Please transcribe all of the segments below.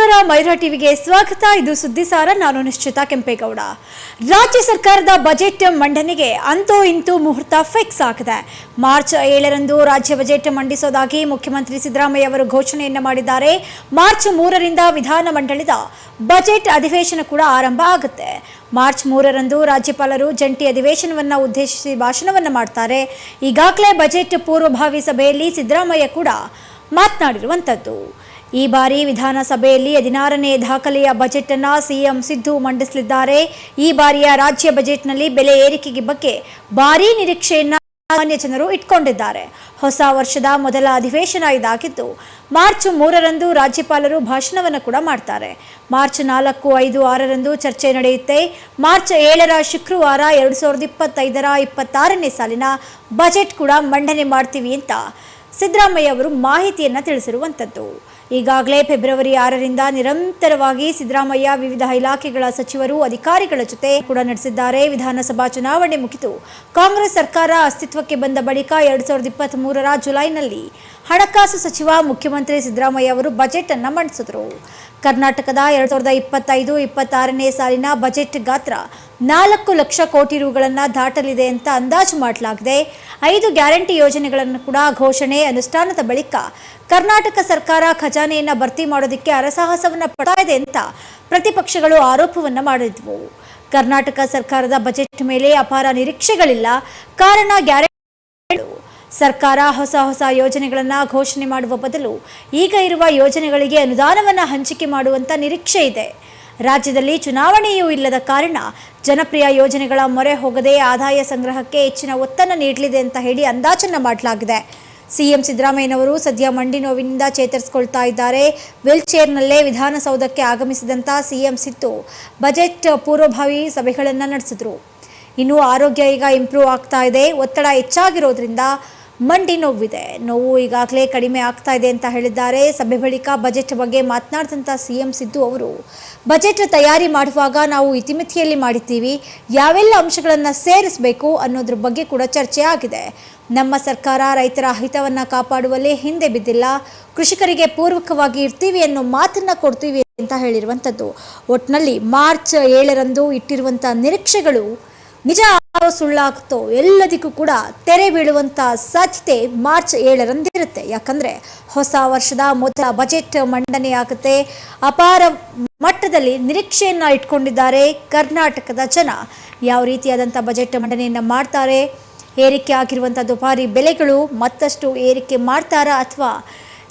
ನಮಸ್ಕಾರ ಮೈರಾ ಟಿವಿಗೆ ಸ್ವಾಗತ. ಇದು ಸುದ್ದಿಸಾರ ನಾನು ನಿಶ್ಚಿತ ಕೆಂಪೇಗೌಡ. ರಾಜ್ಯ ಸರ್ಕಾರದ ಬಜೆಟ್ ಮಂಡನೆಗೆ ಅಂತೂ ಇಂತೂ ಮುಹೂರ್ತ ಫಿಕ್ಸ್ ಆಗಿದೆ. ಮಾರ್ಚ್ ಏಳರಂದು ರಾಜ್ಯ ಬಜೆಟ್ ಮಂಡಿಸೋದಾಗಿ ಮುಖ್ಯಮಂತ್ರಿ ಸಿದ್ದರಾಮಯ್ಯ ಅವರು ಘೋಷಣೆಯನ್ನ ಮಾಡಿದ್ದಾರೆ. ಮಾರ್ಚ್ ಮೂರರಿಂದ ವಿಧಾನ ಮಂಡಳಿದ ಬಜೆಟ್ ಅಧಿವೇಶನ ಕೂಡ ಆರಂಭ ಆಗುತ್ತೆ. ಮಾರ್ಚ್ ಮೂರರಂದು ರಾಜ್ಯಪಾಲರು ಜಂಟಿ ಅಧಿವೇಶನವನ್ನ ಉದ್ದೇಶಿಸಿ ಭಾಷಣವನ್ನು ಮಾಡ್ತಾರೆ. ಈಗಾಗಲೇ ಬಜೆಟ್ ಪೂರ್ವಭಾವಿ ಸಭೆಯಲ್ಲಿ ಸಿದ್ದರಾಮಯ್ಯ ಕೂಡ ಮಾತನಾಡಿರುವಂಥದ್ದು ಈ ಬಾರಿ ವಿಧಾನಸಭೆಯಲ್ಲಿ ಹದಿನಾರನೇ ದಾಖಲೆಯ ಬಜೆಟ್ ಅನ್ನ ಸಿಎಂ ಸಿದ್ದು ಮಂಡಿಸಲಿದ್ದಾರೆ. ಈ ಬಾರಿಯ ರಾಜ್ಯ ಬಜೆಟ್ನಲ್ಲಿ ಬೆಲೆ ಏರಿಕೆಗೆ ಬಗ್ಗೆ ಭಾರೀ ನಿರೀಕ್ಷೆಯನ್ನ ಸಾಮಾನ್ಯ ಜನರು ಇಟ್ಕೊಂಡಿದ್ದಾರೆ. ಹೊಸ ವರ್ಷದ ಮೊದಲ ಅಧಿವೇಶನ ಇದಾಗಿದ್ದು, ಮಾರ್ಚ್ ಮೂರರಂದು ರಾಜ್ಯಪಾಲರು ಭಾಷಣವನ್ನು ಕೂಡ ಮಾಡ್ತಾರೆ. ಮಾರ್ಚ್ ನಾಲ್ಕು, ಐದು, ಆರರಂದು ಚರ್ಚೆ ನಡೆಯುತ್ತೆ. ಮಾರ್ಚ್ ಏಳರ ಶುಕ್ರವಾರ ಎರಡು ಸಾವಿರದ ಇಪ್ಪತ್ತೈದರ ಇಪ್ಪತ್ತಾರನೇ ಸಾಲಿನ ಬಜೆಟ್ ಕೂಡ ಮಂಡನೆ ಮಾಡ್ತೀವಿ ಅಂತ ಸಿದ್ದರಾಮಯ್ಯ ಅವರು ಮಾಹಿತಿಯನ್ನು ತಿಳಿಸಿರುವಂಥದ್ದು ಈಗಾಗಲೇ ಫೆಬ್ರವರಿ ಆರರಿಂದ ನಿರಂತರವಾಗಿ ಸಿದ್ದರಾಮಯ್ಯ ವಿವಿಧ ಇಲಾಖೆಗಳ ಸಚಿವರು, ಅಧಿಕಾರಿಗಳ ಜೊತೆ ಕೂಡ ನಡೆಸಿದ್ದಾರೆ. ವಿಧಾನಸಭಾ ಚುನಾವಣೆ ಮುಗಿದು ಕಾಂಗ್ರೆಸ್ ಸರ್ಕಾರ ಅಸ್ತಿತ್ವಕ್ಕೆ ಬಂದ ಬಳಿಕ ಎರಡ್ ಸಾವಿರದ ಇಪ್ಪತ್ತ್ ಮೂರರ ಜುಲೈನಲ್ಲಿ ಹಣಕಾಸು ಸಚಿವ ಮುಖ್ಯಮಂತ್ರಿ ಸಿದ್ದರಾಮಯ್ಯ ಅವರು ಬಜೆಟ್ ಅನ್ನು ಮಂಡಿಸಿದರು. ಕರ್ನಾಟಕದ ಎರಡ್ ಸಾವಿರದ ಇಪ್ಪತ್ತೈದು, ಇಪ್ಪತ್ತಾರನೇ ಸಾಲಿನ ಬಜೆಟ್ ಗಾತ್ರ ನಾಲ್ಕು ಲಕ್ಷ ಕೋಟಿ ರುಗಳನ್ನು ದಾಟಲಿದೆ ಅಂತ ಅಂದಾಜು ಮಾಡಲಾಗಿದೆ. ಐದು ಗ್ಯಾರಂಟಿ ಯೋಜನೆಗಳನ್ನು ಕೂಡ ಘೋಷಣೆ ಅನುಷ್ಠಾನದ ಬಳಿಕ ಕರ್ನಾಟಕ ಸರ್ಕಾರ ಖಜಾನೆಯನ್ನು ಭರ್ತಿ ಮಾಡೋದಕ್ಕೆ ಅರಸಾಹಸವನ್ನ ಪಡ್ತಾ ಅಂತ ಪ್ರತಿಪಕ್ಷಗಳು ಆರೋಪವನ್ನ ಮಾಡಿದ್ವು. ಕರ್ನಾಟಕ ಸರ್ಕಾರದ ಬಜೆಟ್ ಮೇಲೆ ಅಪಾರ ನಿರೀಕ್ಷೆಗಳಿಲ್ಲ. ಕಾರಣ ಗ್ಯಾರಂಟಿ ಸರ್ಕಾರ ಹೊಸ ಹೊಸ ಯೋಜನೆಗಳನ್ನು ಘೋಷಣೆ ಮಾಡುವ ಬದಲು ಈಗ ಇರುವ ಯೋಜನೆಗಳಿಗೆ ಅನುದಾನವನ್ನು ಹಂಚಿಕೆ ಮಾಡುವಂಥ ನಿರೀಕ್ಷೆ ಇದೆ. ರಾಜ್ಯದಲ್ಲಿ ಚುನಾವಣೆಯೂ ಇಲ್ಲದ ಕಾರಣ ಜನಪ್ರಿಯ ಯೋಜನೆಗಳ ಮೊರೆ ಹೋಗದೆ ಆದಾಯ ಸಂಗ್ರಹಕ್ಕೆ ಹೆಚ್ಚಿನ ಒತ್ತನ್ನು ನೀಡಲಿದೆ ಅಂತ ಹೇಳಿ ಅಂದಾಜನ್ನ ಮಾಡಲಾಗಿದೆ. ಸಿಎಂ ಸಿದ್ದರಾಮಯ್ಯನವರು ಸದ್ಯ ಮಂಡಿ ನೋವಿನಿಂದ ಚೇತರಿಸಿಕೊಳ್ತಾ ಇದ್ದಾರೆ. ವಿಲ್ಚೇರ್ನಲ್ಲೇ ವಿಧಾನಸೌಧಕ್ಕೆ ಆಗಮಿಸಿದಂಥ ಸಿಎಂ ಸಿದ್ದು ಬಜೆಟ್ ಪೂರ್ವಭಾವಿ ಸಭೆಗಳನ್ನು ನಡೆಸಿದರು. ಇನ್ನು ಆರೋಗ್ಯ ಈಗ ಇಂಪ್ರೂವ್ ಆಗ್ತಾ ಇದೆ. ಒತ್ತಡ ಹೆಚ್ಚಾಗಿರೋದ್ರಿಂದ ಮಂಡಿ ನೋವಿದೆ. ನೋವು ಈಗಾಗಲೇ ಕಡಿಮೆ ಆಗ್ತಾ ಇದೆ ಅಂತ ಹೇಳಿದ್ದಾರೆ. ಸಭೆ ಬಳಿಕ ಬಜೆಟ್ ಬಗ್ಗೆ ಮಾತನಾಡಿದಂಥ ಸಿಎಂ ಸಿದ್ದು ಅವರು, ಬಜೆಟ್ ತಯಾರಿ ಮಾಡುವಾಗ ನಾವು ಇತಿಮಿತಿಯಲ್ಲಿ ಮಾಡಿದ್ದೀವಿ. ಯಾವೆಲ್ಲ ಅಂಶಗಳನ್ನು ಸೇರಿಸಬೇಕು ಅನ್ನೋದ್ರ ಬಗ್ಗೆ ಕೂಡ ಚರ್ಚೆ ಆಗಿದೆ. ನಮ್ಮ ಸರ್ಕಾರ ರೈತರ ಹಿತವನ್ನು ಕಾಪಾಡುವಲ್ಲಿ ಹಿಂದೆ ಬಿದ್ದಿಲ್ಲ. ಕೃಷಿಕರಿಗೆ ಪೂರ್ವಕವಾಗಿ ಇರ್ತೀವಿ ಅನ್ನೋ ಮಾತನ್ನು ಕೊಡ್ತೀವಿ ಅಂತ ಹೇಳಿರುವಂಥದ್ದು ಒಟ್ಟಿನಲ್ಲಿ ಮಾರ್ಚ್ ಏಳರಂದು ಇಟ್ಟಿರುವಂಥ ನಿರೀಕ್ಷೆಗಳು ನಿಜ ಸುಳ್ಳಾಗ್ತೋ ಎಲ್ಲದಕ್ಕೂ ಕೂಡ ತೆರೆ ಬೀಳುವಂತ ಸಾಧ್ಯತೆ ಮಾರ್ಚ್ ಏಳರಂದಿರುತ್ತೆ. ಯಾಕಂದ್ರೆ ಹೊಸ ವರ್ಷದ ಮೊದಲ ಬಜೆಟ್ ಮಂಡನೆ ಆಗುತ್ತೆ ಅಪಾರ ಮಟ್ಟದಲ್ಲಿ ನಿರೀಕ್ಷೆಯನ್ನು ಇಟ್ಕೊಂಡಿದ್ದಾರೆ ಕರ್ನಾಟಕದ ಜನ. ಯಾವ ರೀತಿಯಾದಂಥ ಬಜೆಟ್ ಮಂಡನೆಯನ್ನು ಮಾಡ್ತಾರೆ? ಏರಿಕೆ ಆಗಿರುವಂಥ ದುಬಾರಿ ಬೆಲೆಗಳು ಮತ್ತಷ್ಟು ಏರಿಕೆ ಮಾಡ್ತಾರಾ ಅಥವಾ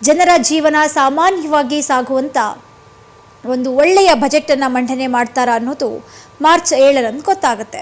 ಜನರ ಜೀವನ ಸಾಮಾನ್ಯವಾಗಿ ಸಾಗುವಂಥ ಒಂದು ಒಳ್ಳೆಯ ಬಜೆಟನ್ನು ಮಂಡನೆ ಮಾಡ್ತಾರಾ ಅನ್ನೋದು ಮಾರ್ಚ್ ಏಳರಂದು ಗೊತ್ತಾಗುತ್ತೆ.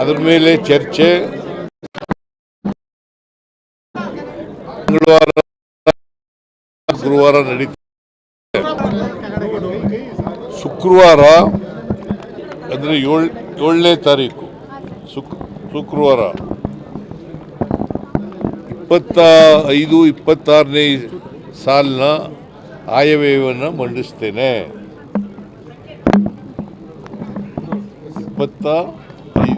ಅದ್ರ ಮೇಲೆ ಚರ್ಚೆ. ಮಂಗಳವಾರ ಗುರುವಾರ ನಡೀತದೆ. ಶುಕ್ರವಾರ ಅಂದರೆ ಏಳ್, ಏಳನೇ ತಾರೀಕು. ಶುಕ್, ಶುಕ್ರವಾರ. ಇಪ್ಪತ್ತ ಐದು, ಇಪ್ಪತ್ತಾರನೇ ಸಾಲಿನ ಆಯವ್ಯಯವನ್ನು ಮಂಡಿಸ್ತೇನೆ. ಇಪ್ಪತ್ತ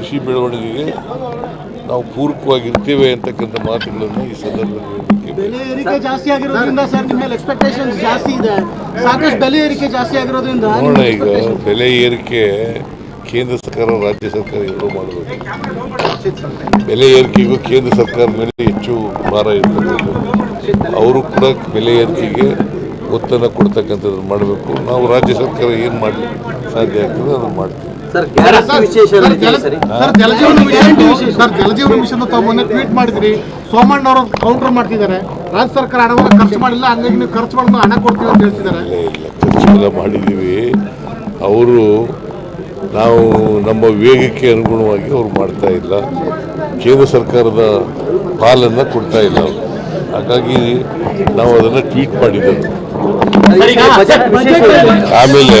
ಕೃಷಿ ಬೆಳವಣಿಗೆಗೆ ನಾವು ಪೂರಕವಾಗಿರ್ತೇವೆ ಅಂತಕ್ಕಂಥ ಮಾತುಗಳನ್ನು ಈ ಸಂದರ್ಭದಲ್ಲಿ ಬೆಲೆ ಏರಿಕೆ ಜಾಸ್ತಿ ಆಗಿರೋದ್ರಿಂದ ಸರ್ ನಿಮ್ಮ ಮೇಲೆ ಎಕ್ಸ್ಪೆಕ್ಟೇಷನ್ಸ್ ಜಾಸ್ತಿ ಇದೆ. ಸಾಕಷ್ಟು ಬೆಲೆ ಏರಿಕೆ ಜಾಸ್ತಿ ಆಗಿರೋದ್ರಿಂದ ನೋಡೋಣ ಈಗ ಬೆಲೆ ಏರಿಕೆ ಕೇಂದ್ರ ಸರ್ಕಾರ ರಾಜ್ಯ ಸರ್ಕಾರ ಎಲ್ಲರೂ ಮಾಡಬೇಕು. ಬೆಲೆ ಏರಿಕೆಗೂ ಕೇಂದ್ರ ಸರ್ಕಾರ ಮೇಲೆ ಹೆಚ್ಚು ಭಾರ ಇರ್ತಕ್ಕಂಥದ್ದು ಅವರು ಕೂಡ ಬೆಲೆ ಏರಿಕೆಗೆ ಒತ್ತನ್ನು ಕೊಡ್ತಕ್ಕಂಥದ್ದು ಮಾಡಬೇಕು. ನಾವು ರಾಜ್ಯ ಸರ್ಕಾರ ಏನು ಮಾಡಲಿ ಸಾಧ್ಯ ಆಗ್ತದೆ ಅದನ್ನು ಮಾಡ್ತೀವಿ. Sir Jal Jeevan mission sir Jal Jeevan mission ತಾವು ಮೊನ್ನೆ ಟ್ವೀಟ್ ಮಾಡಿದ್ರಿ. ಸೋಮಣ್ಣ ಅವರು ಕೌಂಟರ್ ಮಾಡ್ತಿದ್ದಾರೆ. ರಾಜ್ಯ ಸರ್ಕಾರ ಹಣವನ್ನು ಖರ್ಚು ಮಾಡಿಲ್ಲ ಹಂಗಾಗಿ ನೀವು ಖರ್ಚು ಮಾಡಿದ ಹಣ ಕೊಡ್ತೀವಿ ಅಂತ ಹೇಳ್ತಿದ್ದಾರೆ. ಖರ್ಚು ಮಾಡಿದ್ದೀವಿ. ಅವರು ನಾವು ನಮ್ಮ ವೇಗಕ್ಕೆ ಅನುಗುಣವಾಗಿ ಅವ್ರು ಮಾಡ್ತಾ ಇಲ್ಲ. ಕೇಂದ್ರ ಸರ್ಕಾರದ ಪಾಲನ್ನು ಕೊಡ್ತಾ ಇಲ್ಲ ಅವರು. ಹಾಗಾಗಿ ನಾವು ಅದನ್ನು ಟ್ವೀಟ್ ಮಾಡಿದ್ದೆವು. ಆಮೇಲೆ